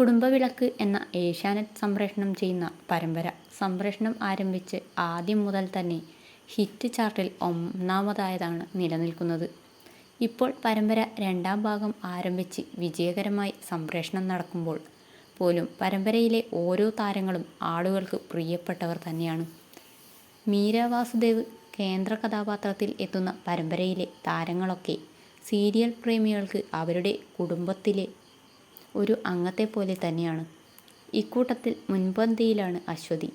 കുടുംബവിളക്ക് എന്ന ഏഷ്യാനെറ്റ് സംപ്രേഷണം ചെയ്യുന്ന പരമ്പര സംപ്രേഷണം ആരംഭിച്ച് ആദ്യം മുതൽ തന്നെ ഹിറ്റ് ചാർട്ടിൽ ഒന്നാമതായതാണ് നിലനിൽക്കുന്നത്. ഇപ്പോൾ പരമ്പര രണ്ടാം ഭാഗം ആരംഭിച്ച് വിജയകരമായി സംപ്രേഷണം നടക്കുമ്പോൾ പോലും പരമ്പരയിലെ ഓരോ താരങ്ങളും ആളുകൾക്ക് പ്രിയപ്പെട്ടവർ തന്നെയാണ്. മീര വാസുദേവ് കേന്ദ്ര കഥാപാത്രത്തിൽ എത്തുന്ന പരമ്പരയിലെ താരങ്ങളൊക്കെ സീരിയൽ പ്രേമികൾക്ക് അവരുടെ കുടുംബത്തിലെ ഒരു അംഗത്തെ പോലെ തന്നെയാണ്. ഇക്കൂട്ടത്തിൽ മുൻപന്തിയിലാണ് അശ്വതി.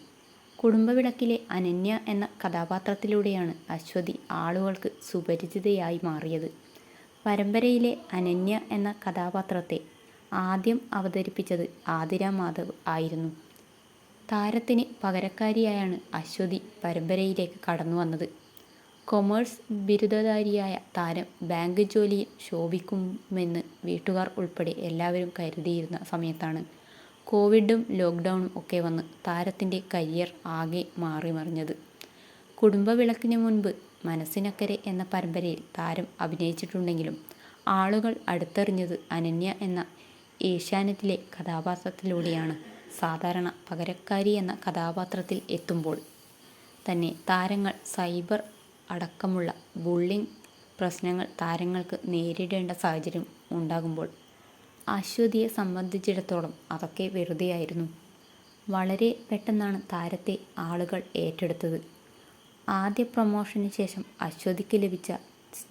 കുടുംബവിളക്കിലെ അനന്യ എന്ന കഥാപാത്രത്തിലൂടെയാണ് അശ്വതി ആളുകൾക്ക് സുപരിചിതയായി മാറിയത്. പരമ്പരയിലെ അനന്യ എന്ന കഥാപാത്രത്തെ ആദ്യം അവതരിപ്പിച്ചത് ആതിര മാധവ് ആയിരുന്നു. താരത്തിന് പകരക്കാരിയായാണ് അശ്വതി പരമ്പരയിലേക്ക് കടന്നുവന്നത്. കൊമേഴ്സ് ബിരുദധാരിയായ താരം ബാങ്ക് ജോലിയിൽ ശോഭിക്കുമെന്ന് വീട്ടുകാർ ഉൾപ്പെടെ എല്ലാവരും കരുതിയിരുന്ന സമയത്താണ് കോവിഡും ലോക്ക്ഡൗണും ഒക്കെ വന്ന് താരത്തിന്റെ കരിയർ ആകെ മാറിമറിഞ്ഞത്. കുടുംബവിളക്കിന് മുൻപ് മനസ്സിനക്കരെ എന്ന പരമ്പരയിൽ താരം അഭിനയിച്ചിട്ടുണ്ടെങ്കിലും ആളുകൾ അടുത്തെറിഞ്ഞത് അനന്യ എന്ന ഏഷ്യാനെറ്റിലെ കഥാപാത്രത്തിലൂടെയാണ്. സാധാരണ പകരക്കാരി എന്ന കഥാപാത്രത്തിൽ എത്തുമ്പോൾ തന്നെ താരങ്ങൾ സൈബർ അടക്കമുള്ള ബുള്ളിങ് പ്രശ്നങ്ങൾ താരങ്ങൾക്ക് നേരിടേണ്ട സാഹചര്യം ഉണ്ടാകുമ്പോൾ അശ്വതിയെ സംബന്ധിച്ചിടത്തോളം അതൊക്കെ വെറുതെയായിരുന്നു. വളരെ പെട്ടെന്നാണ് താരത്തെ ആളുകൾ ഏറ്റെടുത്തത്. ആദ്യ പ്രൊമോഷന് ശേഷം അശ്വതിക്ക് ലഭിച്ച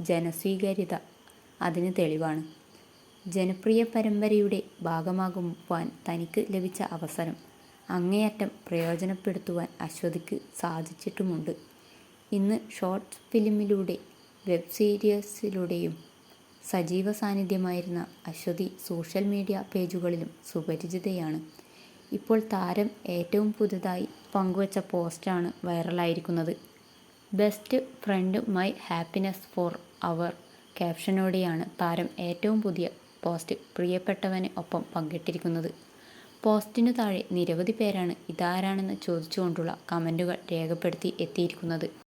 ജനസ്വീകാര്യത അതിന് തെളിവാണ്. ജനപ്രിയ പരമ്പരയുടെ ഭാഗമാകുവാൻ തനിക്ക് ലഭിച്ച അവസരം അങ്ങേയറ്റം പ്രയോജനപ്പെടുത്തുവാൻ അശ്വതിക്ക് സാധിച്ചിട്ടുമുണ്ട്. ഇന്ന് ഷോർട്ട് ഫിലിമിലൂടെ വെബ് സീരീസിലൂടെയും സജീവ സാന്നിധ്യമായിരുന്ന അശ്വതി സോഷ്യൽ മീഡിയ പേജുകളിലും സുപരിചിതയാണ്. ഇപ്പോൾ താരം ഏറ്റവും പുതുതായി പങ്കുവച്ച പോസ്റ്റാണ് വൈറലായിരിക്കുന്നത്. Best friend my happiness forever ക്യാപ്ഷനോടെയാണ് താരം ഏറ്റവും പുതിയ പോസ്റ്റ് പ്രിയപ്പെട്ടവന് ഒപ്പം പങ്കിട്ടിരിക്കുന്നത്. പോസ്റ്റിനു താഴെ നിരവധി പേരാണ് ഇതാരാണെന്ന് ചോദിച്ചുകൊണ്ടുള്ള കമന്റുകൾ രേഖപ്പെടുത്തി എത്തിയിരിക്കുന്നത്.